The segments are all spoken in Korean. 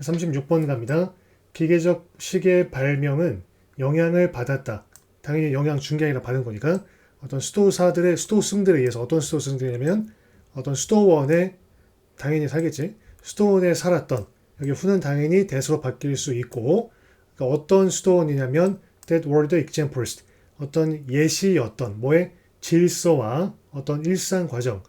36번 갑니다. 기계적 시계 발명은 영향을 받았다. 당연히 영향 준 게 아니라 받은 거니까 어떤 수도사들의 수도승들에 의해서 어떤 수도승들이냐면 어떤 수도원에 당연히 살겠지. 수도원에 살았던 여기 후는 당연히 대수로 바뀔 수 있고 그러니까 어떤 수도원이냐면 that were the examples 어떤 예시였던 뭐의 질서와 어떤 일상 과정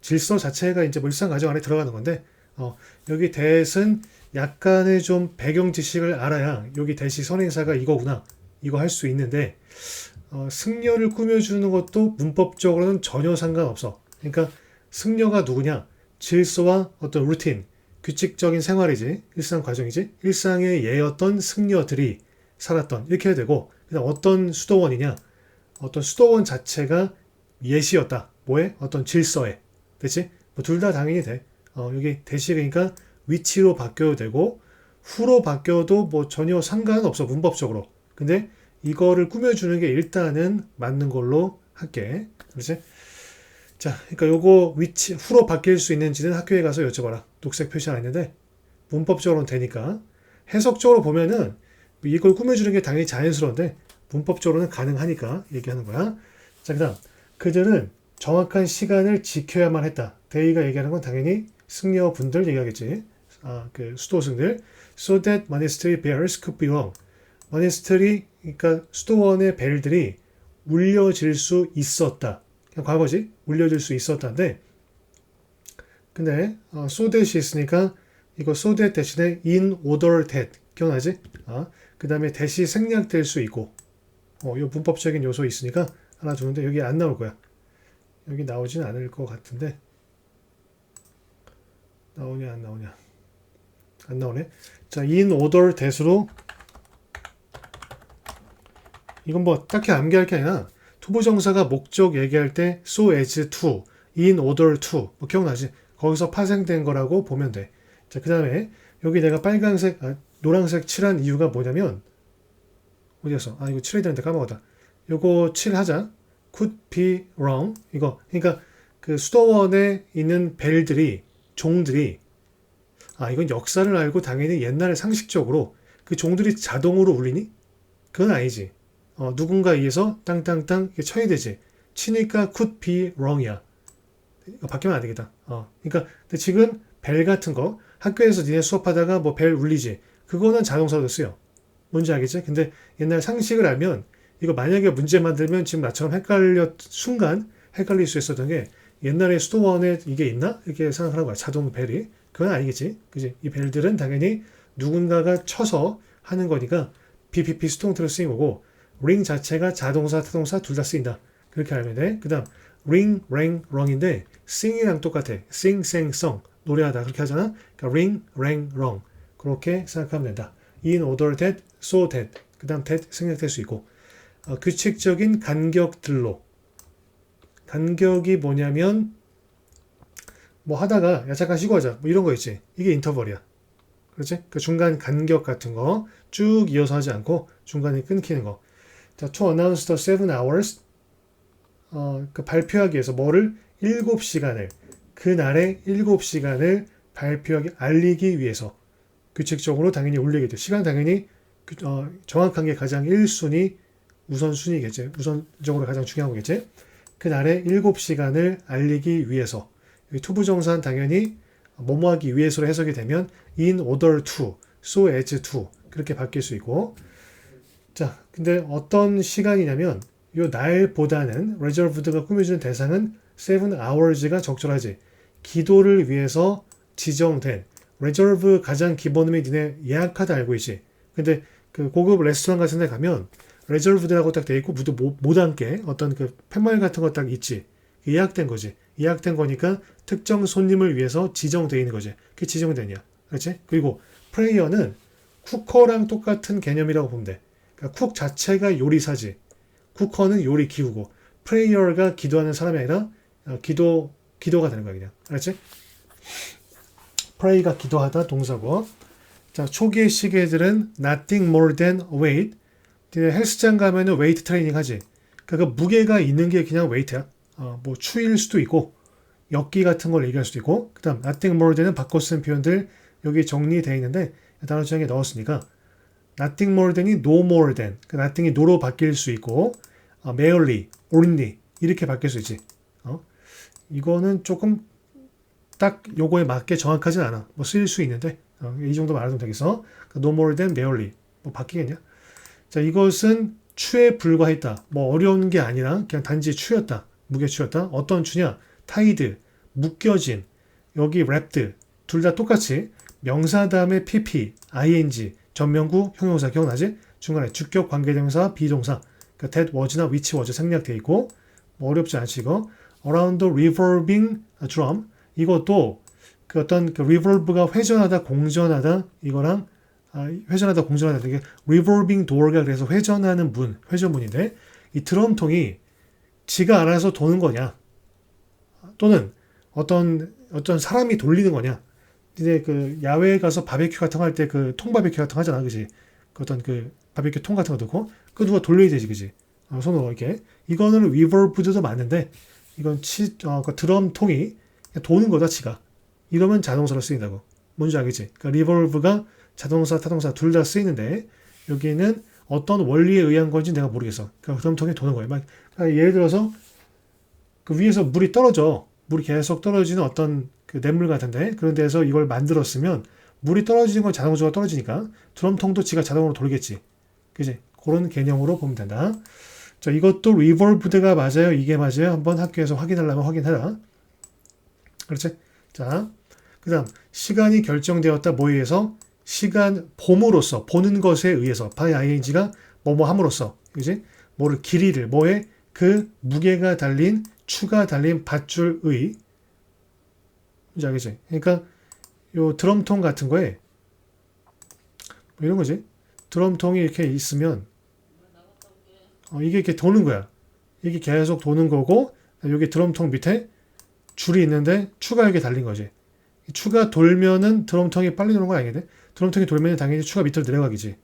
질서 자체가 이제 뭐 일상 과정 안에 들어가는 건데 어, 여기 대은 약간의 좀 배경 지식을 알아야 여기 대시 선행사가 이거구나 이거 할 수 있는데 어, 승려를 꾸며주는 것도 문법적으로는 전혀 상관없어. 그러니까 승려가 누구냐? 질서와 어떤 루틴, 규칙적인 생활이지, 일상 과정이지, 일상의 예였던 승려들이 살았던 이렇게 해야 되고, 그다음 어떤 수도원이냐? 어떤 수도원 자체가 예시였다. 뭐에? 어떤 질서에. 됐지? 뭐 둘 다 당연히 돼. 어, 여기 대시 그러니까 위치로 바뀌어도 되고, 후로 바뀌어도 뭐 전혀 상관은 없어, 문법적으로. 근데 이거를 꾸며주는 게 일단은 맞는 걸로 할게. 그렇지? 자, 그러니까 요거 위치 후로 바뀔 수 있는지는 학교에 가서 여쭤봐라. 녹색 표시 안 했는데 문법적으로는 되니까 해석적으로 보면은 이걸 꾸며주는 게 당연히 자연스러운데 문법적으로는 가능하니까 얘기하는 거야. 자, 그다음 그들은 정확한 시간을 지켜야만 했다. 대의가 얘기하는 건 당연히 승려분들 얘기하겠지. 아, 그 수도승들. So that monastery bears could belong. 모네스터리 그러니까 수도원의 벨들이 울려질 수 있었다. 그냥 과거지. 울려질 수 있었다인데 근데 어, 소댓이 있으니까 이거 소댓 대신에 in order that 기억나지? 아, 그 다음에 대시 생략될 수 있고 어, 요 문법적인 요소 있으니까 하나 두는데 여기 안 나올 거야. 여기 나오진 않을 것 같은데 나오냐 안 나오냐 안 나오네. 자, in order that으로 이건 뭐 딱히 암기할 게 아니라 투부 정사가 목적 얘기할 때 so as to, in order to 뭐 기억나지? 거기서 파생된 거라고 보면 돼. 자, 그 다음에 여기 내가 빨간색, 아, 노란색 칠한 이유가 뭐냐면 어디였어? 아, 이거 칠해야 되는데 까먹었다. 요거 칠하자. could be wrong. 이거. 그러니까 그 수도원에 있는 벨들이, 종들이 아, 이건 역사를 알고 당연히 옛날에 상식적으로 그 종들이 자동으로 울리니? 그건 아니지. 어, 누군가에 의해서 땅땅땅 쳐야 되지. 치니까 could be wrong이야. 이거 바뀌면 안 되겠다. 어, 그러니까 근데 지금 벨 같은 거 학교에서 니네 수업하다가 뭐 벨 울리지. 그거는 자동사로 쓰여. 뭔지 알겠지? 근데 옛날 상식을 알면 이거 만약에 문제 만들면 지금 나처럼 헷갈렸 순간 헷갈릴 수 있었던 게 옛날에 수도원에 이게 있나? 이렇게 생각하는 거야. 자동 벨이. 그건 아니겠지. 그지? 이 벨들은 당연히 누군가가 쳐서 하는 거니까 PPP 수동태로 쓰인 거고 ring 자체가 자동사, 타동사 둘 다 쓰인다. 그렇게 알면 돼. 그 다음 ring, rang, wrong인데 sing이랑 똑같아. sing. 노래하다 그렇게 하잖아. 그러니까 ring, rang, wrong. 그렇게 생각하면 된다. in order that, so that. 그 다음 that 생략될 수 있고 어, 규칙적인 간격들로 간격이 뭐냐면 뭐 하다가 야 잠깐 쉬고 하자 뭐 이런 거 있지. 이게 인터벌이야. 그렇지? 그 중간 간격 같은 거 쭉 이어서 하지 않고 중간에 끊기는 거. 자, to announce the seven hours. 어, 그 발표하기 위해서 뭐를? 7시간을. 그날의 7시간을 발표하기 알리기 위해서 규칙적으로 당연히 올리겠죠. 시간 당연히 그, 어, 정확한 게 가장 1순위 우선순위겠지. 우선적으로 가장 중요한 거겠지. 그날의 7시간을 알리기 위해서 투부정사는 당연히 뭐뭐 하기 위해서로 해석이 되면 in order to, so as to 그렇게 바뀔 수 있고 자, 근데 어떤 시간이냐면 요 날보다는 reserved가 꾸며주는 대상은 seven hours가 적절하지. 기도를 위해서 지정된 reserve 가장 기본음이 니네 예약하다 알고 있지. 근데 그 고급 레스토랑 같은 데 가면 reserved라고 딱 돼 있고 못 앉게 어떤 그 팻말 같은 거 딱 있지. 예약된 거지. 예약된 거니까 특정 손님을 위해서 지정되어 있는 거지. 그게 지정되냐. 그렇지? 그리고 프레이어는 쿠커랑 똑같은 개념이라고 보면 돼. 그러니까 쿡 자체가 요리사지. 쿠커는 요리 기우고 프레이어가 기도하는 사람이 아니라 어, 기도 기도가 되는 거야 그냥. 알았지? 프레이가 기도하다 동사고. 자, 초기의 시계들은 nothing more than weight. 헬스장 가면은 웨이트 트레이닝 하지. 그러니까 그 무게가 있는 게 그냥 웨이트야. 어, 뭐 추일 수도 있고 역기 같은 걸 얘기할 수도 있고 그다음 nothing more than은 바꿔 쓰는 표현들 여기 정리되어 있는데 단어 지정에 넣었으니까 nothing more than이 no more than 그 nothing이 no로 바뀔 수 있고 어, merely, only 이렇게 바뀔 수 있지. 어? 이거는 조금 딱 요거에 맞게 정확하진 않아. 뭐 쓰일 수 있는데 어, 이 정도 말하면 되겠어. 그러니까 no more than merely 뭐 바뀌겠냐? 자 이것은 추에 불과했다. 뭐 어려운 게 아니라 그냥 단지 추였다. 무게추였다. 어떤 추냐? 타이드, 묶여진, 여기 랩드 둘 다 똑같이 명사 다음에 pp, ing, 전명구, 형용사 기억나지? 중간에 주격 관계대명사, 비동사 그러니까 that was나 which was 생략되어 있고 뭐 어렵지 않지 이거 around the revolving drum 이것도 그 어떤 그 revolve가 회전하다 공전하다 이거랑 아, 회전하다 공전하다 이게 revolving door가 그래서 회전하는 문 회전문인데 이 드럼통이 지가 알아서 도는 거냐? 또는 어떤 어떤 사람이 돌리는 거냐? 이제 그 야외에 가서 바베큐 같은 거 할 때 그 통바베큐 같은 거 하잖아 그지? 그 어떤 그 바베큐 통 같은 거 넣고 그 누가 돌려야 되지 그지? 어, 손으로 이렇게. 이거는 리버브도 맞는데 이건 치, 어, 그 드럼 통이 도는 거다 치가. 이러면 자동사로 쓰인다고. 뭔지 알겠지? 그러니까 리볼브가 자동사 타동사 둘 다 쓰이는데 여기는 어떤 원리에 의한 건지 내가 모르겠어 그러니까 드럼통이 도는 거예요 막 예를 들어서 그 위에서 물이 떨어져 물이 계속 떨어지는 어떤 그 냇물 같은데 그런 데서 이걸 만들었으면 물이 떨어지는 건 자동적으로 떨어지니까 드럼통도 지가 자동으로 돌겠지. 그지? 그런 개념으로 보면 된다. 자, 이것도 리볼브드가 맞아요? 이게 맞아요? 한번 학교에서 확인하려면 확인해라. 그렇지? 자, 그 다음, 시간이 결정되었다. 의해서? 시간, 봄으로써, 보는 것에 의해서, by ing가 뭐뭐 함으로써, 그지? 뭐를, 길이를, 뭐에? 그 무게가 달린, 추가 달린 밧줄의, 이제 알겠지? 그러니까, 요 드럼통 같은 거에, 뭐 이런 거지? 드럼통이 이렇게 있으면, 어, 이게 이렇게 도는 거야. 이게 계속 도는 거고, 여기 드럼통 밑에 줄이 있는데 추가 이렇게 달린 거지. 추가 돌면은 드럼통이 빨리 도는 건 아니겠네. 드럼통이 돌면 당연히 추가 밑으로 내려가기지.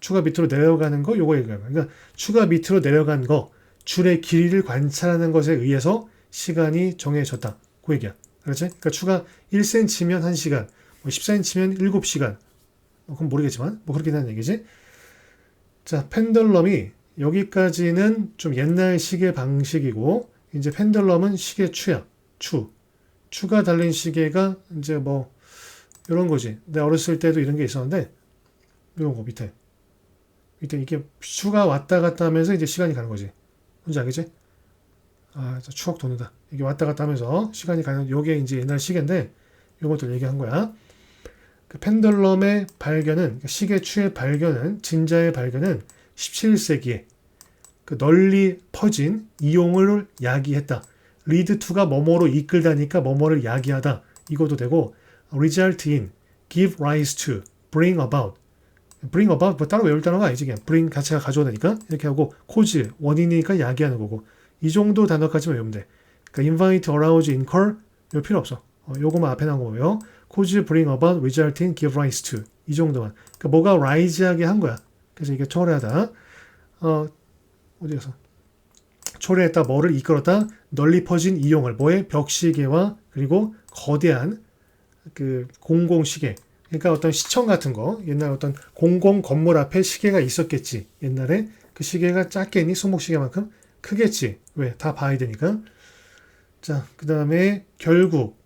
추가 밑으로 내려가는 거 요거 얘기하는 거야. 그러니까 추가 밑으로 내려간 거 줄의 길이를 관찰하는 것에 의해서 시간이 정해졌다. 그 얘기야. 그렇지? 그러니까 추가 1cm면 1시간, 뭐 10cm면 7시간. 뭐 그건 모르겠지만 뭐 그렇게 되는 얘기지. 자, 펜들럼이 여기까지는 좀 옛날 시계 방식이고 이제 펜들럼은 시계 추야. 추. 추가 달린 시계가 이제 뭐 이런 거지. 내가 어렸을 때도 이런 게 있었는데 이런 거 밑에 밑에 이게 추가 왔다 갔다 하면서 이제 시간이 가는 거지. 뭔지 알겠지? 아, 추억 돋는다. 이게 왔다 갔다 하면서 시간이 가는 요게 이제 옛날 시계인데 요것들 얘기한 거야. 그 펜들럼의 발견은 그러니까 시계 추의 발견은 진자의 발견은 17세기에 그 널리 퍼진 이용을 야기했다. To가 뭐뭐로 이끌다니까 뭐뭐를 야기하다. 이것도 되고 result in, give rise to, bring about. bring about 뭐 따로 외울 단어가 아니지 그냥 bring 자체가 가져오다니까 이렇게 하고 cause 원인이니까 야기하는 거고 이 정도 단어까지만 외우면 돼. 그러니까 invite, arouse, incur 이거 필요 없어. 어, 요거만 앞에 나온 거고요. cause, bring about, result in, give rise to 이 정도만. 그러니까 뭐가 rise하게 한 거야. 그래서 이게 초래하다. 어 어디 가서 초래했다 뭐를 이끌었다? 널리 퍼진 이용을 뭐의 벽시계와 그리고 거대한 그 공공시계. 그러니까 어떤 시청 같은 거 옛날 어떤 공공 건물 앞에 시계가 있었겠지. 옛날에 그 시계가 작겠니 손목시계만큼 크겠지. 왜? 다 봐야 되니까. 자 그 다음에 결국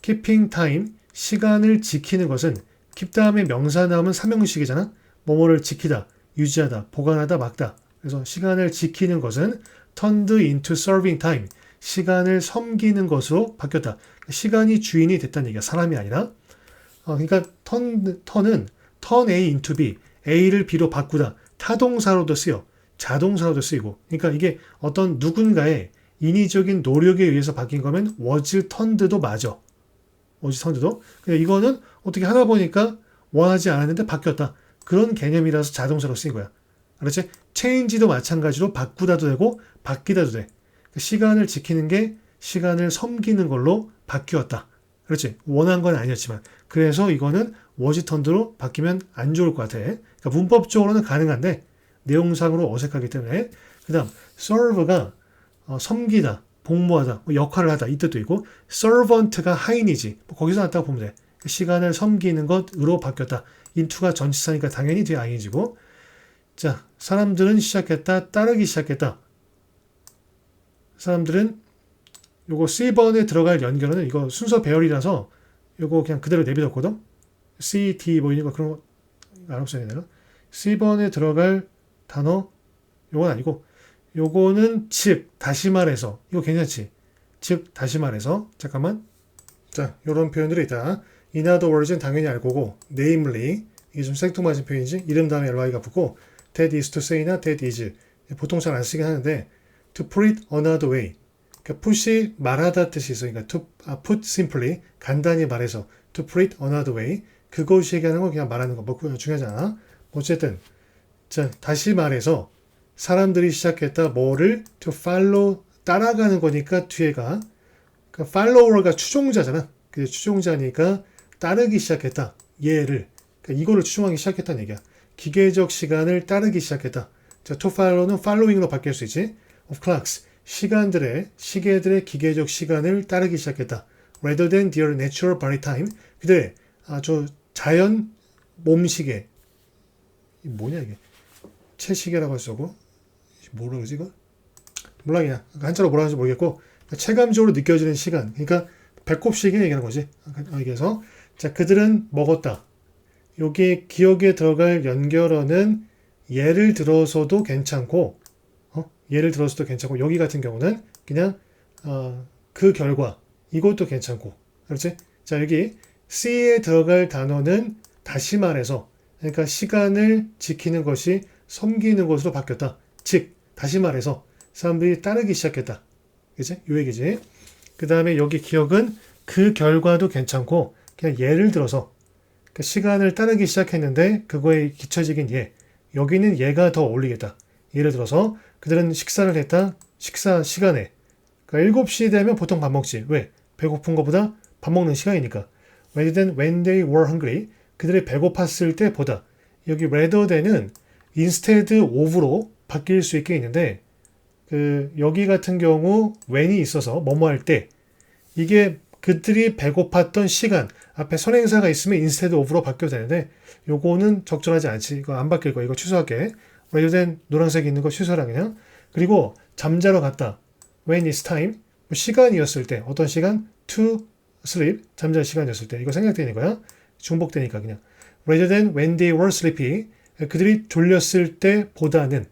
keeping time 시간을 지키는 것은 keep 다음에 명사 나오면 삼형식이잖아. 뭐뭐를 지키다 유지하다 보관하다 막다. 그래서 시간을 지키는 것은 turned into serving time. 시간을 섬기는 것으로 바뀌었다. 시간이 주인이 됐다는 얘기야. 사람이 아니라. 어, 그러니까 turn, turn은 turn A into B. A를 B로 바꾸다. 타동사로도 쓰여. 자동사로도 쓰이고. 그러니까 이게 어떤 누군가의 인위적인 노력에 의해서 바뀐 거면 was turned도 맞아. was turned도. 이거는 어떻게 하다 보니까 원하지 않았는데 바뀌었다. 그런 개념이라서 자동사로 쓰인 거야. 그렇지? 체인지도 마찬가지로 바꾸다도 되고 바뀌다도 돼. 그 시간을 지키는 게 시간을 섬기는 걸로 바뀌었다. 그렇지? 원한 건 아니었지만. 그래서 이거는 워지턴드로 바뀌면 안 좋을 것 같아. 그러니까 문법적으로는 가능한데 내용상으로 어색하기 때문에. 그 다음, serve가 어, 섬기다, 복무하다, 뭐 역할을 하다 이 뜻도 있고 servant가 하인이지. 뭐 거기서 나왔다고 보면 돼. 시간을 섬기는 것으로 바뀌었다. into가 전치사니까 당연히 뒤에 ing고 자 사람들은 시작했다 따르기 시작했다. 사람들은 요거 C번에 들어갈 연결은 이거 순서 배열이라서 요거 그냥 그대로 내비뒀거든. C, D 뭐 이런 거 그런 거 안 없어야 되나? C번에 들어갈 단어 요건 아니고 요거는 즉 다시 말해서 이거 괜찮지? 즉 다시 말해서 잠깐만 자 요런 표현들이 있다. In other words는 당연히 알 거고 namely 이게 좀 생뚱맞은 표현이지 이름 다음에 ly가 붙고 that is to say나 that is. 보통 잘 안 쓰긴 하는데 to put it another way. 그러니까 put이 말하다 뜻이 있어 그러니까 to 아, put simply 간단히 말해서 to put it another way. 그것이 얘기하는 거 그냥 말하는 거 뭐 그거 중요하잖아. 어쨌든 자 다시 말해서 사람들이 시작했다 뭐를 to follow 따라가는 거니까 뒤에가 그러니까 follower가 추종자잖아. 그 추종자니까 따르기 시작했다. 얘를. 그러니까 이거를 추종하기 시작했다는 얘기야 기계적 시간을 따르기 시작했다. 자 to follow는 following으로 바뀔 수 있지. of clocks 시간들의 시계들의 기계적 시간을 따르기 시작했다. rather than their natural body time. 그들의 아주 자연 몸시계. 이 뭐냐 이게? 채시계라고 할 수고? 뭐라 그러지 이거? 몰라 그냥. 한자로 뭐라 하는지 모르겠고. 체감적으로 느껴지는 시간. 그러니까 배꼽 시계 얘기하는 거지. 여기에서. 자 그들은 먹었다 여기 기억에 들어갈 연결어는 예를 들어서도 괜찮고 어? 예를 들어서도 괜찮고 여기 같은 경우는 그냥 어, 그 결과 이것도 괜찮고 그렇지 자 여기 C에 들어갈 단어는 다시 말해서 그러니까 시간을 지키는 것이 섬기는 것으로 바뀌었다. 즉 다시 말해서 사람들이 따르기 시작했다. 그지? 요 얘기지. 그 다음에 여기 기억은 그 결과도 괜찮고 그냥 예를 들어서 그 시간을 따르기 시작했는데 그거에 기초적인 예. 여기는 얘가 더 어울리겠다. 예를 들어서 그들은 식사를 했다. 식사 시간에. 그러니까 7시 되면 보통 밥 먹지. 왜? 배고픈 것보다 밥 먹는 시간이니까. rather than when they were hungry. 그들이 배고팠을 때 보다. 여기 rather than은 instead of로 바뀔 수 있게 있는데 그 여기 같은 경우 when이 있어서 뭐뭐 할 때 이게 그들이 배고팠던 시간 앞에 선행사가 있으면 instead of로 바뀌어야 되는데 요거는 적절하지 않지. 이거 안 바뀔 거야 이거 취소할게. rather than 노란색 있는 거 취소라 그냥. 그리고 잠자러 갔다. when it's time? 뭐 시간이었을 때. 어떤 시간? to sleep. 잠잘 시간이었을 때. 이거 생략되는 거야. 중복되니까 그냥. rather than when they were sleepy. 그들이 졸렸을 때보다는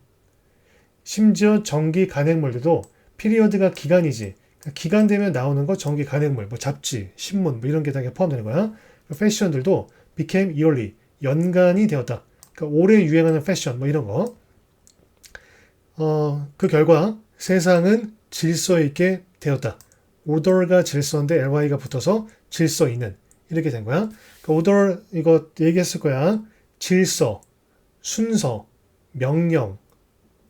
심지어 전기 간행물들도 피리어드가 기간이지 기간 되면 나오는 거 전기 간행물 뭐 잡지 신문 뭐 이런 게 다 포함되는 거야. 패션들도 became yearly 연간이 되었다. 그러니까 올해 유행하는 패션 뭐 이런 거. 어, 그 결과 세상은 질서 있게 되었다. order가 질서인데 ly가 붙어서 질서 있는 이렇게 된 거야. 그 order 이거 얘기했을 거야. 질서 순서, 명령,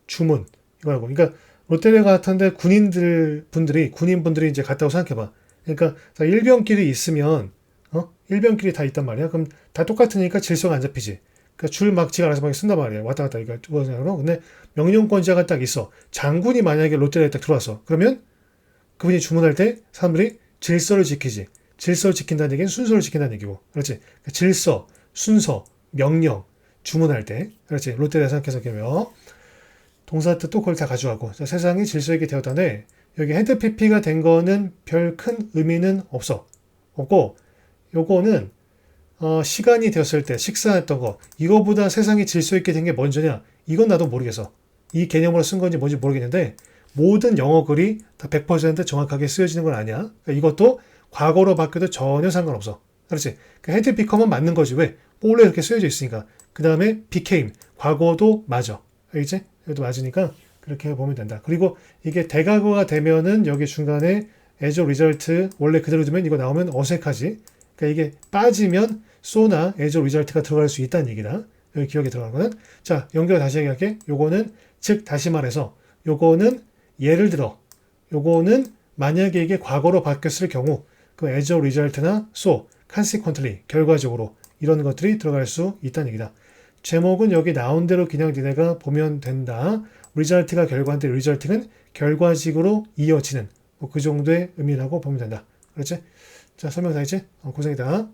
주문 이거라고. 그러니까 롯데리아 같은데 군인들 분들이 군인 분들이 이제 갔다고 생각해봐. 그러니까 일병끼리 있으면 어 일병끼리 다 있단 말이야. 그럼 다 똑같으니까 질서가 안 잡히지. 그러니까 줄 막 지가 알아서 막 쓴단 말이야. 왔다 갔다 이거 그거 근데 명령권자가 딱 있어. 장군이 만약에 롯데리아에 딱 들어왔어. 그러면 그분이 주문할 때 사람들이 질서를 지키지. 질서를 지킨다는 얘기는 순서를 지킨다는 얘기고. 그렇지. 그러니까 질서, 순서, 명령, 주문할 때 그렇지 롯데리아 생각해서 보면 동사 뜻도 그걸 다 가져가고. 자, 세상이 질서 있게 되었다네 여기 헤드 PP가 된 거는 별 큰 의미는 없어. 없고 요거는 어, 시간이 되었을 때 식사했던 거 이거보다 세상이 질서 있게 된 게 먼저냐? 이건 나도 모르겠어. 이 개념으로 쓴 건지 뭔지 모르겠는데 모든 영어 글이 다 100% 정확하게 쓰여지는 건 아니야. 그러니까 이것도 과거로 바뀌어도 전혀 상관없어. 그렇지? 그 헤드 피커만 맞는 거지. 왜? 원래 이렇게 쓰여져 있으니까. 그 다음에 became. 과거도 맞아. 알겠지? 이것도 맞으니까 그렇게 보면 된다. 그리고 이게 대과거가 되면은 여기 중간에 as result 원래 그대로 두면 이거 나오면 어색하지. 그러니까 이게 빠지면 so나 as result가 들어갈 수 있다는 얘기다. 여기 기억에 들어가는 거는. 자, 연결 다시 얘기할게. 요거는 즉 다시 말해서 요거는 예를 들어 요거는 만약에 이게 과거로 바뀌었을 경우 그 as result나 so, consequently 결과적으로 이런 것들이 들어갈 수 있다는 얘기다. 제목은 여기 나온 대로 그냥 니네가 보면 된다. 리절트가 결과인데 리절트는 결과식으로 이어지는 뭐 그 정도의 의미라고 보면 된다. 그렇지? 자 설명 다 했지? 어, 고생이다.